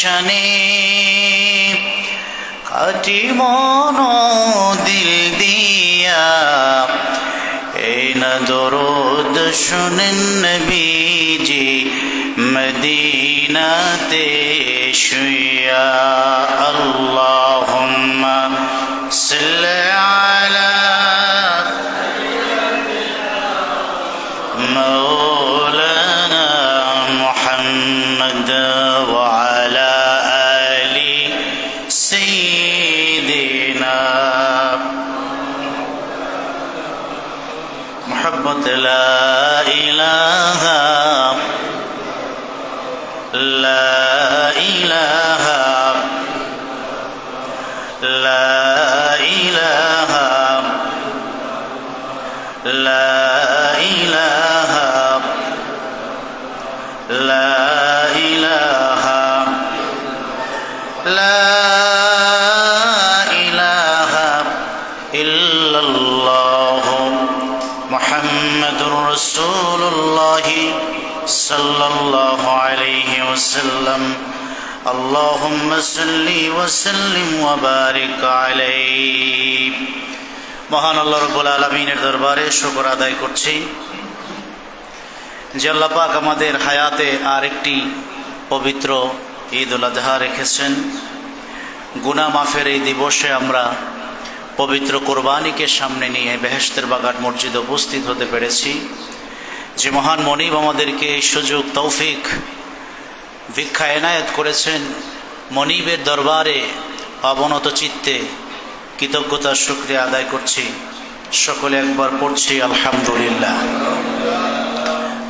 শানে খাটি মন দিল দিয়া। এই না দরদ শুনেন বিজি মদিনাতে শুয়া। আল্লাহুম্মা لا إله اللهم صل وسلم وبارك عليه মহান আল্লাহ রব্বুল আলমিনের দরবারে শুকর আদায় করছি যে আল্লাহ পাক আমাদের হায়াতে আর একটি পবিত্র ঈদ উল আজহা রেখেছেন গুনা মাফের এই দিবসে আমরা পবিত্র কোরবানিকে সামনে নিয়ে বেহেস্তের বাগান মসজিদে উপস্থিত হতে পেরেছি যে মহান মনিব আমাদেরকে এই সুযোগ তৌফিক ভিক্ষা এনায়েত করেছেন মনিবের দরবারে অবনত চিত্তে কৃতজ্ঞতার শুক্রিয়া আদায় করছি। সকলে একবার পড়ছি, আলহামদুলিল্লাহ।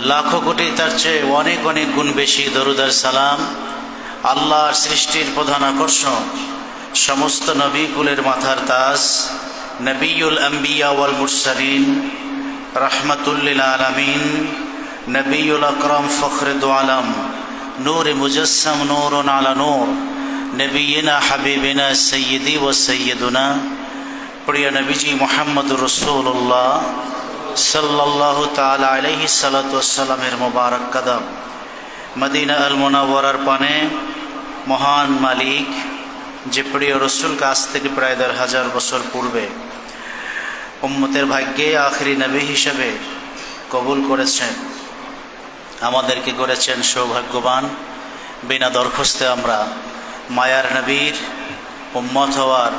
লাখো কোটি তার চেয়ে অনেক অনেক গুণ বেশি দরুদার সালাম, আল্লাহর সৃষ্টির প্রধান আকর্ষণ, সমস্ত নবী কুলের মাথার তাজ, নবীউল আম্বিয়া ওয়াল মুরসালিন রহমতুল্লিল আলমিন, নবীউল আকরম ফখরদ আলম। নূর মুজসম নূর আলা নূর নবীনা হাবিবিনা সৈয়দি ও সৈয়দুনা প্রিয় নবীজি মোহাম্মদ রসুল্লাহ সাল্লাহ তালা আলহি সালাতামের মোবারক কদম মদিনা আল মোনাওয়ার পানে মহান মালিক যে প্রিয় রসুল কাছ থেকে প্রায় দেড় হাজার বছর পূর্বে উম্মতের ভাগ্যে আখরি নবী হিসেবে কবুল করেছেন আমাদেরকে করেছেন সৌভাগ্যবান। বিনা দরখাস্তে আমরা মায়ার নবীর উম্মত হওয়ার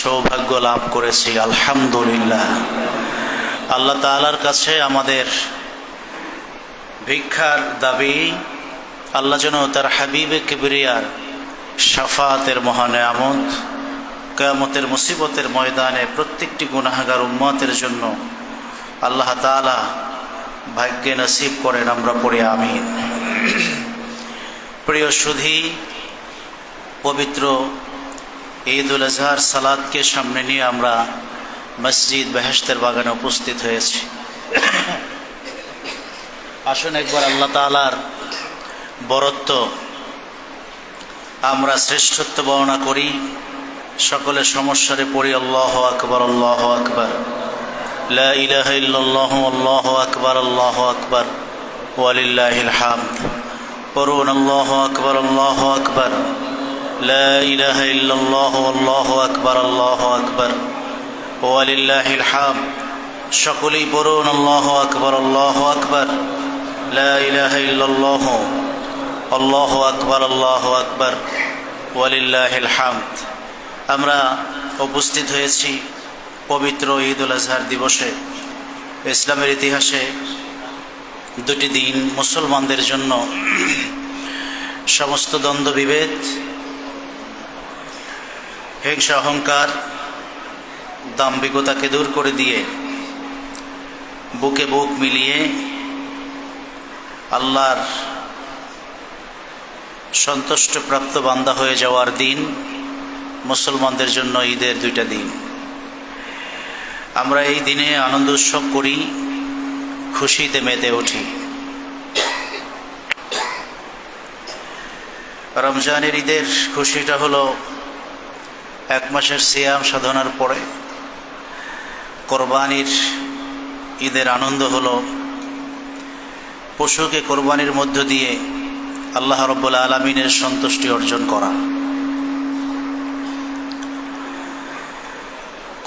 সৌভাগ্য লাভ করেছি, আলহামদুলিল্লাহ। আল্লাহ তালার কাছে আমাদের ভিক্ষার দাবি, আল্লাহ যেন তার হাবিবে কিবরিয়ার সাফাতের মহানেয়ামত কেয়ামতের মুসিবতের ময়দানে প্রত্যেকটি গুনাহাগার উম্মতের জন্য আল্লাহ তালা ভাগ্যে নসিব করেন আমরা পড়ে আমিন। প্রিয় সুধী, পবিত্র ঈদ উল আজহার সালাদকে সামনে নিয়ে আমরা মসজিদ বেহেস্তের বাগানে উপস্থিত হয়েছি। আসুন একবার আল্লাহ তালার বরত্ব আমরা শ্রেষ্ঠত্ব বর্ণনা করি। সকলের সমস্যারে পড়ি, আল্লাহ আকবর আল্লাহ আকবর। لا إله إلا الله والله أكبر الله أكبر ولله الحمد قرون الله أكبر الله أكبر لا إله إلا الله والله أكبر الله أكبر ولله الحمد সকলেই পড়ুন আল্লাহ আকবর আল্লাহ আকবর لا إله إلا الله আল্লাহ আকবর আল্লাহ আকবর ওয়ালিল্লাহ হামদ আমরা উপস্থিত হয়েছি পবিত্র ঈদ উল আজহার দিবসে ইসলামের ইতিহাসে দুটি দিন মুসলমানদের জন্য সমস্ত দ্বন্দ্ব, বিভেদ, হিংসা, অহংকার, দাম্ভিকতাকে দূর করে দিয়ে বুকে বুক মিলিয়ে আল্লাহর সন্তুষ্টপ্রাপ্ত বান্দা হয়ে যাওয়ার দিন মুসলমানদের জন্য ঈদের দুইটা দিন। আমরা এই দিনে আনন্দ উৎসব করি, খুশিতে মেতে উঠি। রমজানের ঈদের খুশিটা হলো এক মাসের সিয়াম সাধনার পরে কোরবানির ঈদের আনন্দ হলো পশুকে কোরবানির মধ্য দিয়ে আল্লাহ রব্বুল আলমিনের সন্তুষ্টি অর্জন করা।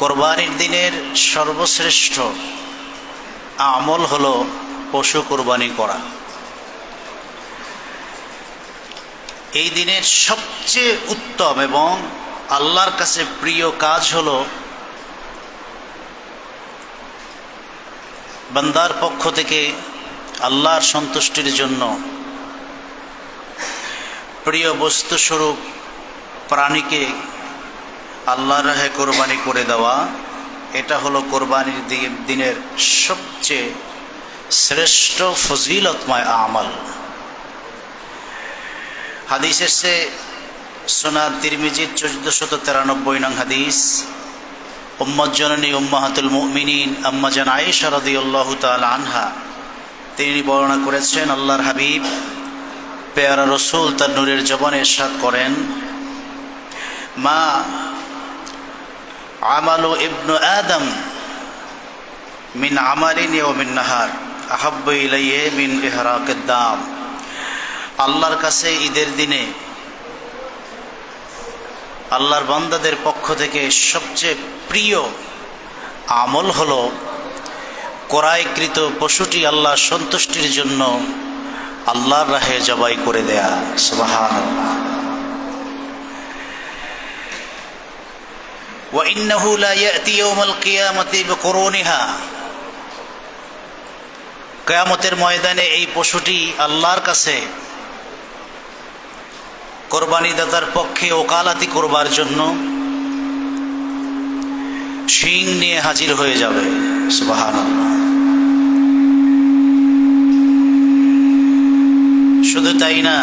কোরবানির দিনের সর্বশ্রেষ্ঠ আমল হলো পশু কোরবানি করা। এই দিনের সবচেয়ে উত্তম এবং আল্লাহর কাছে প্রিয় কাজ হল বান্দার পক্ষ থেকে আল্লাহর সন্তুষ্টির জন্য প্রিয় বস্তুস্বরূপ প্রাণীকে আল্লাহর রাহে কোরবানি করে দেওয়া, এটা হলো কোরবানির দিনের সবচেয়ে শ্রেষ্ঠ ফজিলতময় আমল। হাদিস এসছে সোনা তিরমিজির চোদ্দশত তেরানব্বই নং হাদিস উম্মদ জননী উম্মাহাতুল মুমিনিন আম্মাজান আয়েশা রাদিয়াল্লাহু তাআলা আনহা, তিনি বর্ণনা করেছেন, আল্লাহর হাবিব পেয়ারা রসুল তার নূরের জবানে ইরশাদ করেন, মা আমালু ইবনু আদম মিন আমালিন ও মিন নাহার। আহাব্ব ইলাইয়ে মিন ইহরাকের দাম। আল্লাহর কাছে ঈদের দিনে আল্লাহর বান্দাদের পক্ষ থেকে সবচেয়ে প্রিয় আমল হল ক্রয়কৃত পশুটি আল্লাহ সন্তুষ্টির জন্য আল্লাহর রাহে জবাই করে দেয়া। সুবাহান وإنه لا يأتي يوم القيامة بقرونها কেয়ামতের ময়দানে এই পশুটি আল্লাহর কাছে কোরবানি দাতার পক্ষে ওকালাতি করবার জন্য শিং নিয়ে হাজির হয়ে যাবে সুবাহান শুধু তাই না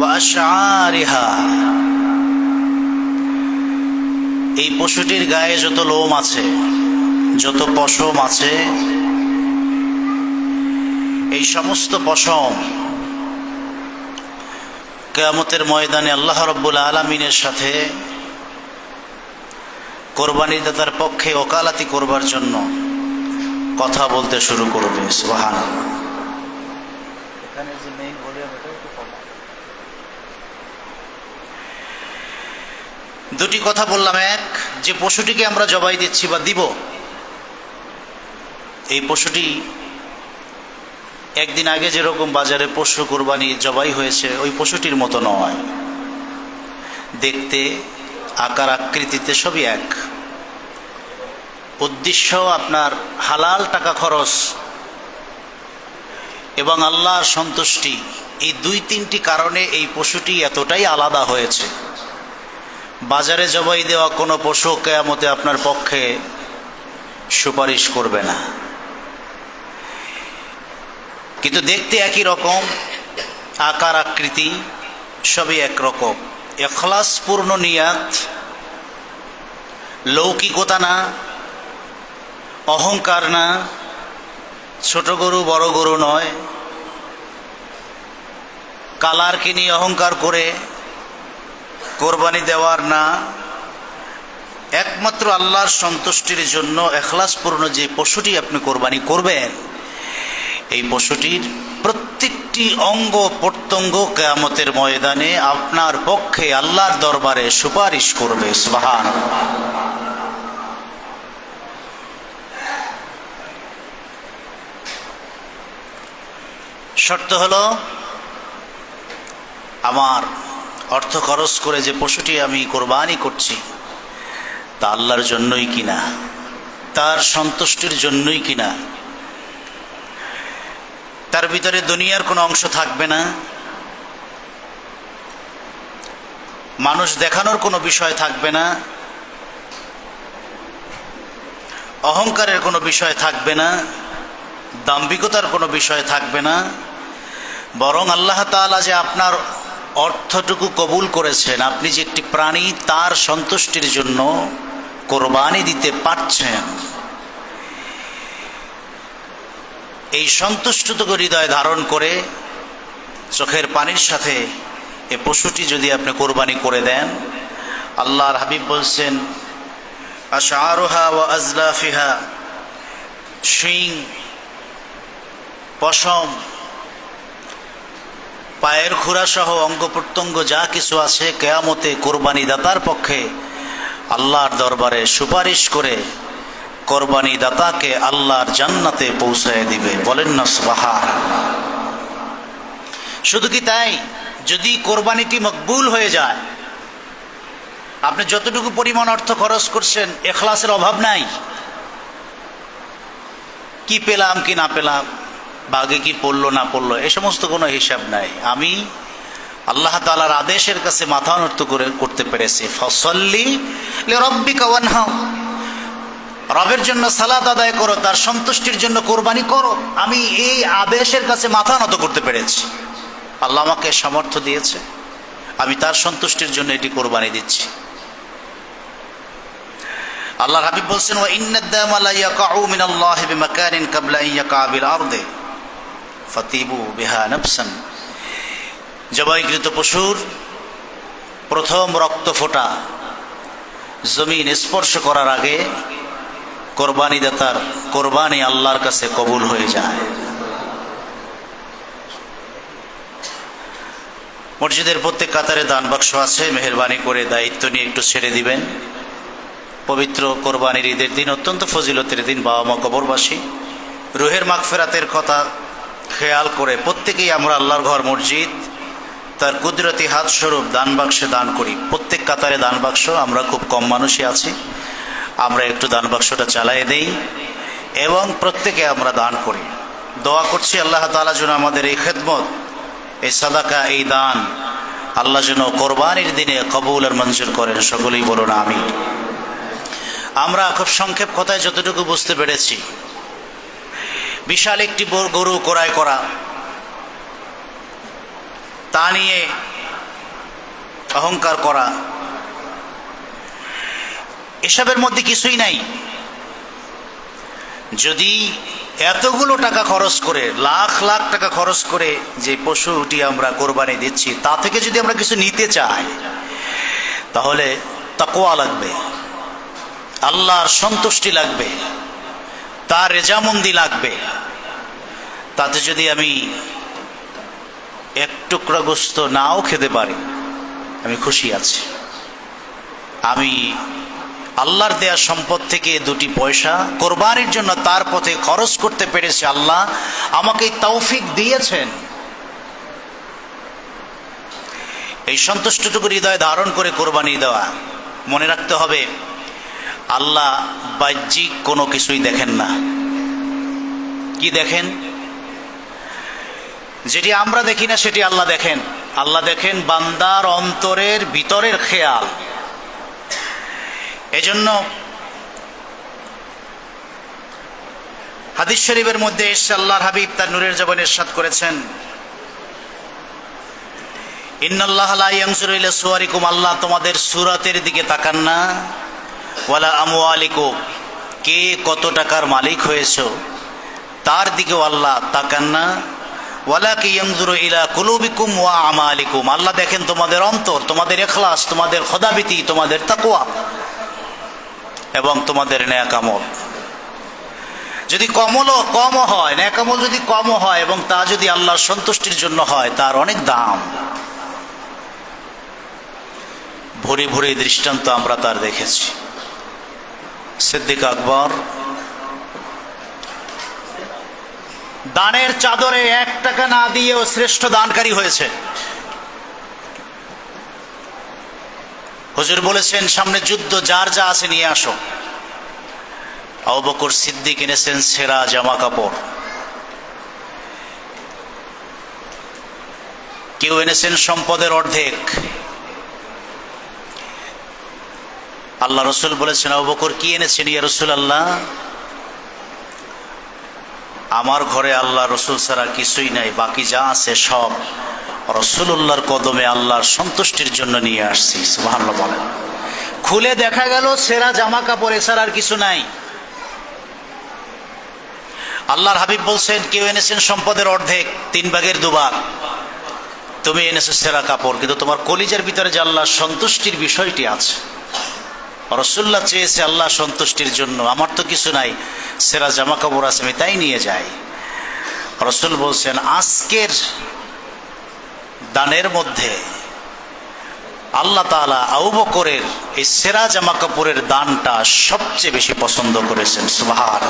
ওয়াশারিহা এই পশুটির গায়ে যত লোম আছে, যত পশম আছে, এই সমস্ত পশম কেয়ামতের ময়দানে আল্লাহ রব্বুল আলমিনের সাথে কোরবানি দাতার পক্ষে ওকালাতি করবার জন্য কথা বলতে শুরু করবে সুবাহান দুটি কথা বললাম, এক, যে পশুটিকে আমরা জবাই দিচ্ছি বা দিব, এই পশুটি একদিন আগে যেরকম বাজারে পশু কোরবানি জবাই হয়েছে, ওই পশুটির মতো নয়। দেখতে, আকার, আকৃতিতে সবই এক। উদ্দেশ্য আপনার হালাল টাকা খরচ এবং আল্লাহর সন্তুষ্টি, এই দুই তিনটি কারণে এই পশুটি এতটাই আলাদা হয়েছে। বাজারে জবাই দেওয়া কোনো পশু কেয়ামতে আপনার পক্ষে সুপারিশ করবে না। কিন্তু দেখতে একই রকম, আকার, আকৃতি, সবই একরকম এখলাসপূর্ণ নিয়াত, লৌকিকতা না, অহংকার না, ছোট গরু, বড় গরু নয়। কালারকে নিয়ে অহংকার করে কোরবানি দেওয়ার না, একমাত্র আল্লাহর সন্তুষ্টির জন্য এখলাসপূর্ণ যে পশুটি আপনি কোরবানি করবেন, এই পশুটির প্রত্যেকটি অঙ্গ প্রত্যঙ্গ কেয়ামতের ময়দানে আপনার পক্ষে আল্লাহর দরবারে সুপারিশ করবে সুবাহান শর্ত হলো, আমার অর্থ খরচ করে যে পশুটি আমি কোরবানি করছি, তা আল্লাহর জন্যই কিনা? তার সন্তুষ্টির জন্যই কিনা? তার ভিতরে দুনিয়ার কোনো অংশ থাকবে না? মানুষ দেখানোর কোনো বিষয় থাকবে না? অহংকারের কোনো বিষয় থাকবে না? দাম্ভিকতার কোনো বিষয় থাকবে না? বরং আল্লাহ তাআলা যে আপনার অর্থটুকু কবুল করেছেন, আপনি যে একটি প্রাণী তার সন্তুষ্টির জন্য কোরবানি দিতে পারছেন। এই সন্তুষ্টটুকু হৃদয় ধারণ করে চোখের পানির সাথে এ পশুটি যদি আপনি কোরবানি করে দেন, আল্লাহর হাবিব বলছেন আশারোহা ও আজলাফিহা শিং, পশম পায়ের খুরা সহ অঙ্গ প্রত্যঙ্গ যা কিছু আছে কেয়ামতে কোরবানি দাতার পক্ষে আল্লাহর দরবারে সুপারিশ করে কোরবানি দাতাকে আল্লাহর জান্নাতে পৌঁছায় দিবে। বলেন না সুবাহার শুধু কি তাই? যদি কোরবানিটি মকবুল হয়ে যায়, আপনি যতটুকু পরিমাণ অর্থ খরচ করছেন, এখলাসের অভাব নাই। কি পেলাম, কি না পেলাম? বাঘে কি পড়ল, না পড়ল, এ সমস্ত কোনো হিসাব নাই। আমি আল্লাহ তালার আদেশের কাছে মাথা নত করে করতে পেরেছি। ফসল্লি রব্বি কাওয়ানহাও রবের জন্য সালাদ আদায় করো, তার সন্তুষ্টির জন্য কোরবানি করো। আমি এই আদেশের কাছে মাথা নত করতে পেরেছি। আল্লাহ আমাকে সামর্থ্য দিয়েছে। আমি তার সন্তুষ্টির জন্য এটি কোরবানি দিচ্ছি। আল্লাহ হাবিব বলছেন, ওয়া ইন্নাদ-দামা লা ইয়াকাউ মিনাল্লাহি বিমাকানিন ক্বাবলা আন ইয়াকা বিল আরদি। ফাতিবু বিহা নাফসান। জবাইকৃত পশুর প্রথম রক্ত ফোঁটা জমিন স্পর্শ করার আগে কোরবানি দাতার কোরবানি আল্লাহর কাছে কবুল হয়ে যায়। মসজিদের প্রত্যেক কাতারে দান বাক্স আছে, মেহরবানি করে দায়িত্ব নিয়ে একটু ছেড়ে দিবেন। পবিত্র কোরবানির ঈদের দিন, অত্যন্ত ফজিলতের দিন বাবা মা কবরবাসী। রুহের মাগফেরাতের কথা খেয়াল করে প্রত্যেকেই আমরা আল্লাহর ঘর মসজিদ, তার কুদরতি হাত স্বরূপ দান বাক্সে দান করি। প্রত্যেক কাতারে দান বাক্স, আমরা খুব কম মানুষই আছি। আমরা একটু দান বাক্সটা চালাই দেই এবং প্রত্যেকে আমরা দান করি। দোয়া করছি আল্লাহ তালা যেন আমাদের এই খেদমত, এই সাদাকা, এই দান আল্লাহ যেন কোরবানির দিনে কবুল আর মঞ্জুর করেন, সকলেই বলুন আমি আমরা খুব সংক্ষেপ কথায় যতটুকু বুঝতে পেরেছি বিশাল একটি গরু ক্রয় করা। তা নিয়ে অহংকার করা। এসবের মধ্যে কিছুই নাই। যদি এতগুলো টাকা খরচ করে, লাখ লাখ টাকা খরচ করে যে পশুটি আমরা কোরবানি দিচ্ছি, তা থেকে যদি আমরা কিছু নিতে চাই, তাহলে তাকোয়া লাগবে। আল্লাহর সন্তুষ্টি লাগবে। তার রেজামন্দি লাগবে। তাতে যদি আমি এক টুকরা গোস্ত নাও খেতে পারি, আমি খুশি আছি। আমি আল্লাহর দেয়া সম্পদ থেকে দুটি পয়সা কোরবানির জন্য তার পথে খরচ করতে পেরেছে আল্লাহ, আমাকে তৌফিক দিয়েছেন। এই সন্তুষ্টটুকু হৃদয় ধারণ করে কোরবানি দেওয়া মনে রাখতে হবে আল্লাহ বাহ্যিক কোনো কিছুই দেখেন না। কি দেখেন? যেটি আমরা দেখি না, সেটি আল্লাহ দেখেন। আল্লাহ দেখেন বান্দার অন্তরের ভিতরের খেয়াল। এজন্য হাদিস শরীফের মধ্যে এসে আল্লাহর হাবিব তার নূরের জবান এরশাদ করেছেন। সুওয়ারিকুম আল্লাহ তোমাদের সুরাতের দিকে তাকান না। ওয়ালা আমওয়ালিকুম, কে কত টাকার মালিক হয়েছো? তার দিকেও আল্লাহ তাকান না। ওয়ালা কি ইয়ানজুরু ইলা কুলুবিকুম ওয়া আমালিকুম। আল্লাহ দেখেন তোমাদের অন্তর, তোমাদের এখলাস তোমাদের খোদাবিতি তোমাদের তাকুয়া এবং তোমাদের ন্যাকামল যদি কমলও কমও হয় ন্যাকামল যদি কমও হয় এবং তা যদি আল্লাহর সন্তুষ্টির জন্য হয়, তার অনেক দাম। ভরে ভরে দৃষ্টান্ত আমরা তার দেখেছি। সিদ্দিক আকবর। দানের চাদরে এক টাকা না দিয়েও শ্রেষ্ঠ দানকারী হয়েছে। হুজুর বলেছেন, সামনে যুদ্ধ, যার যা আছে নিয়ে আসো। আবকর সিদ্দিক এনেছেন সেরা জামা কাপড় কেউ এনেছেন সম্পদের অর্ধেক। আল্লাহ রসুল বলেছেন আবকর কি এনেছেন ইয়া রসুল আল্লাহ আমার ঘরে আল্লাহ রসুল ছাড়া কিছুই নাই, বাকি যা আছে সব রসুল্লাহর কদমে আল্লাহর সন্তুষ্টির জন্য নিয়ে আসছি। সুবাহ বলেন। খুলে দেখা গেল, সেরা জামা কাপড় এছাড়া আর কিছু নাই। আল্লাহর হাবিব বলছেন, কেউ এনেছেন সম্পদের অর্ধেক, তিন ভাগের দুভাগ তুমি এনেছো সেরা কাপড়, কিন্তু তোমার কলিজার ভিতরে যে আল্লাহ সন্তুষ্টির বিষয়টি আছে রসুল্লাহ চেয়েছে আল্লাহ সন্তুষ্টির জন্য। আমার তো কিছু নাই, সেরা জামা কাপড় আছে, আমি তাই নিয়ে যাই। রসুল বলছেন, আজকের দানের মধ্যে আল্লাহ তালা আউ বকরের এই সেরা জামা কাপড়ের দানটা সবচেয়ে বেশি পছন্দ করেছেন। সুবাহার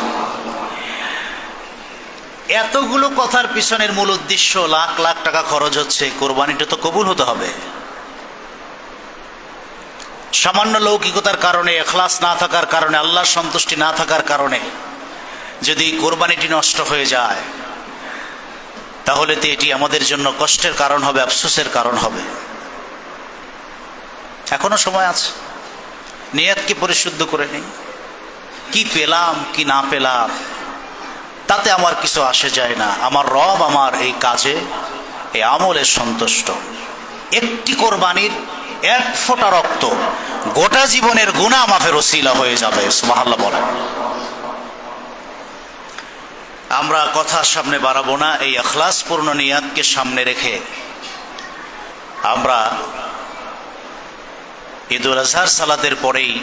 এতগুলো কথার পিছনের মূল উদ্দেশ্য লাখ লাখ টাকা খরচ হচ্ছে, কোরবানিটা তো কবুল হতে হবে। সামান্য লৌকিকতার কারণে, এখলাস না থাকার কারণে, আল্লাহর সন্তুষ্টি না থাকার কারণে যদি কোরবানিটি নষ্ট হয়ে যায়, তাহলে তো এটি আমাদের জন্য কষ্টের কারণ হবে, আফসোসের কারণ হবে। এখনও সময় আছে। নিয়াতকে পরিশুদ্ধ করে নেই? কি পেলাম, কি না পেলাম? তাতে আমার কিছু আসে যায় না। আমার রব আমার এই কাজে, এই আমলে সন্তুষ্ট। একটি কোরবানির এক ফোঁটা রক্ত গোটা জীবনের গুণা মাফের ওসিলা হয়ে যাবে সুমাহাল্লা বলেন। আমরা কথার সামনে বাড়াবো না, এই আখলাসপূর্ণ নিয়াতকে সামনে রেখে আমরা ঈদুল আজহার সালাতের পরেই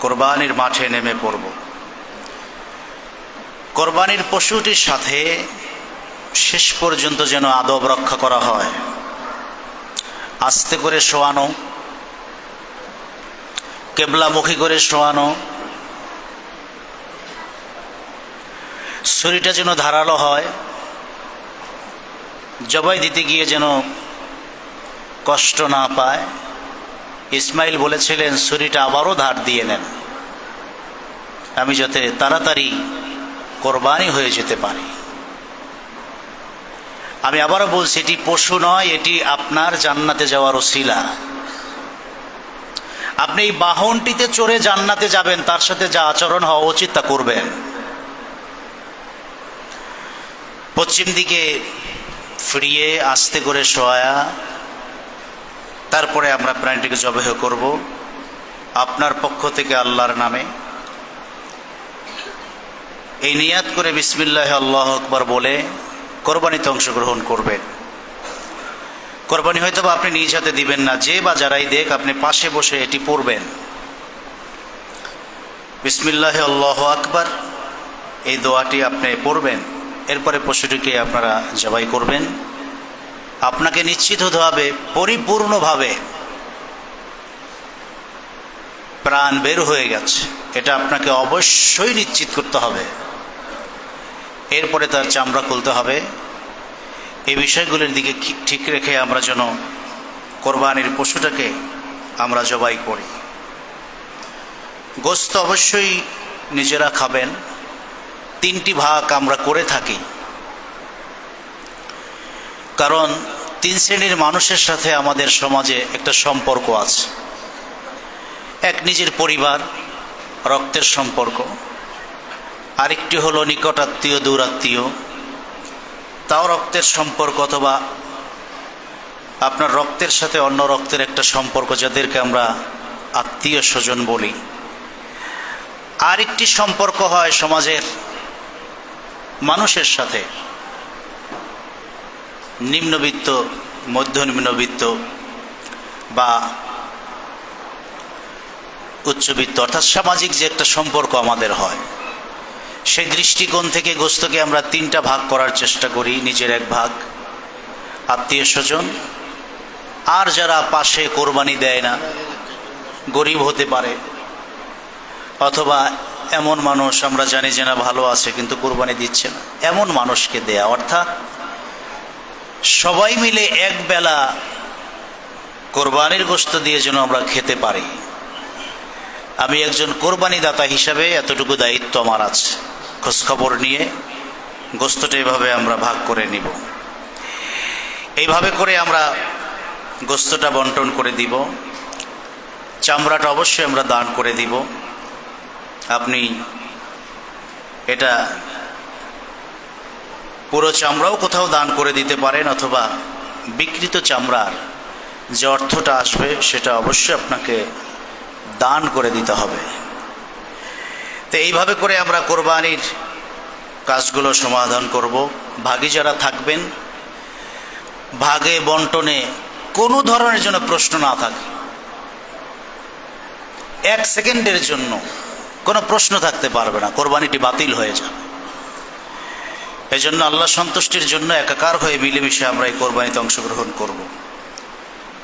কোরবানির মাঠে নেমে পড়ব। কোরবানির পশুটির সাথে শেষ পর্যন্ত যেন আদব রক্ষা করা হয়। আস্তে করে শোয়ানো, কেবলামুখী করে শোয়ানো, শরীরটা যেন ধারালো হয়, জবাই দিতে গিয়ে যেন কষ্ট না পায়। ইসমাইল বলেছিলেন ছুরিটা আবারও ধার দিয়ে নেন। আমি যাতে তাড়াতাড়ি কোরবানি হয়ে যেতে পারি। আমি আবারও বলছি, এটি পশু নয়, এটি আপনার জান্নাতে যাওয়ার ওসিলা। আপনি এই বাহনটিতে চড়ে জান্নাতে যাবেন, তার সাথে যা আচরণ হওয়া উচিত তা করবেন। পশ্চিম দিকে ফিরিয়ে আস্তে করে শোয়া তারপরে আমরা প্রাণীটিকে জবেহ করব। আপনার পক্ষ থেকে আল্লাহর নামে। এই নিয়াত করে বিসমিল্লাহ আল্লাহ আকবর বলে কোরবানিতে অংশগ্রহণ করবেন। কোরবানি হয়তো বা আপনি নিজ হাতে দিবেন না, যে বা যারাই দেখ আপনি পাশে বসে এটি পড়বেন। বিসমিল্লাহ আল্লাহ আকবর, এই দোয়াটি আপনি পড়বেন। এরপরে পশুটিকে আপনারা জবাই করবেন। আপনাকে নিশ্চিত হতে হবে, পরিপূর্ণভাবে প্রাণ বের হয়ে গেছে। এটা আপনাকে অবশ্যই নিশ্চিত করতে হবে। এরপরে তার চামড়া খুলতে হবে। এই বিষয়গুলির দিকে ঠিক রেখে আমরা যেন কোরবানির পশুটাকে আমরা জবাই করি। গোস্ত অবশ্যই নিজেরা খাবেন। তিনটি ভাগ আমরা করে থাকি। কারণ তিন শ্রেণির মানুষের সাথে আমাদের সমাজে একটা সম্পর্ক আছে। এক নিজের পরিবার, রক্তের সম্পর্ক। আরেকটি হলো নিকটাত্মীয়, দূরাত্মীয়। তাও রক্তের সম্পর্ক অথবা আপনার রক্তের সাথে অন্য রক্তের একটা সম্পর্ক যাদেরকে আমরা আত্মীয় স্বজন বলি। আরেকটি সম্পর্ক হয় সমাজের মানুষের সাথে। নিম্নবিত্ত মধ্য নিম্নবিত্ত বা উচ্চবিত্ত, অর্থাৎ সামাজিক যে একটা সম্পর্ক আমাদের হয়। সেই দৃষ্টিকোণ থেকে গোস্তকে আমরা তিনটা ভাগ করার চেষ্টা করি, নিজের এক ভাগ। আত্মীয় স্বজন। আর যারা পাশে কোরবানি দেয় না, গরিব হতে পারে। অথবা এমন মানুষ, আমরা জানি যে না, ভালো আছে, কিন্তু কোরবানি দিচ্ছে না। এমন মানুষকে দেয়া, অর্থাৎ সবাই মিলে এক বেলা কোরবানির গোস্ত দিয়ে যেন আমরা খেতে পারি। আমি একজন কোরবানিদাতা হিসাবে এতটুকু দায়িত্ব আমার আছে। খোঁজখবর নিয়ে গোস্তটা এভাবে আমরা ভাগ করে নিব। এইভাবে করে আমরা গোস্তটা বন্টন করে দিব। চামড়াটা অবশ্যই আমরা দান করে দিব। আপনি এটা পুরো চামড়াও কোথাও দান করে দিতে পারেন অথবা বিকৃত চামড়ার যে অর্থটা আসবে সেটা অবশ্যই আপনাকে দান করে দিতে হবে। তো এইভাবে করে আমরা কোরবানির কাজগুলো সমাধান করব। ভাগী যারা থাকবেন, ভাগে, বন্টনে কোনো ধরনের জন্য প্রশ্ন না থাকে। এক সেকেন্ডের জন্য কোনো প্রশ্ন থাকতে পারবে না, কোরবানিটি বাতিল হয়ে যাবে। এই জন্য আল্লাহ সন্তুষ্টির জন্য একাকার হয়ে মিলেমিশে আমরা এই কোরবানিতে অংশগ্রহণ করব।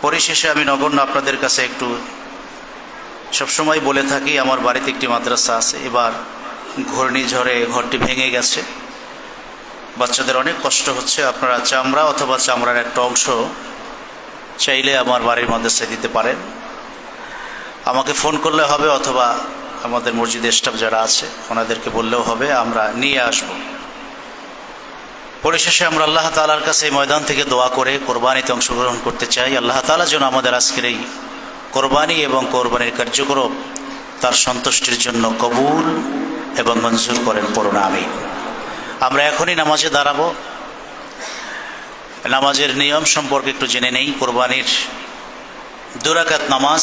পরিশেষে আমি নগণ্য আপনাদের কাছে একটু সবসময় বলে থাকি, আমার বাড়িতে একটি মাদ্রাসা আছে। এবার ঘূর্ণিঝড়ে ঘরটি ভেঙে গেছে। বাচ্চাদের অনেক কষ্ট হচ্ছে। আপনারা চামড়া অথবা চামড়ার একটা অংশ চাইলে আমার বাড়ির মাদ্রাসায় দিতে পারেন। আমাকে ফোন করলে হবে অথবা আমাদের মসজিদের স্টাফ যারা আছে, ওনাদেরকে বললেও হবে, আমরা নিয়ে আসব। পরিশেষে আমরা আল্লাহ তালার কাছে এই ময়দান থেকে দোয়া করে কোরবানিতে অংশগ্রহণ করতে চাই। আল্লাহ তালা যেন আমাদের আজকের এই কোরবানি এবং কোরবানির কার্যক্রম তার সন্তুষ্টির জন্য কবুল এবং মঞ্জুর করেন পড়ুন আমি আমরা এখনই নামাজে দাঁড়াবো। নামাজের নিয়ম সম্পর্কে একটু জেনে নেই। কোরবানির দুরাকাত নামাজ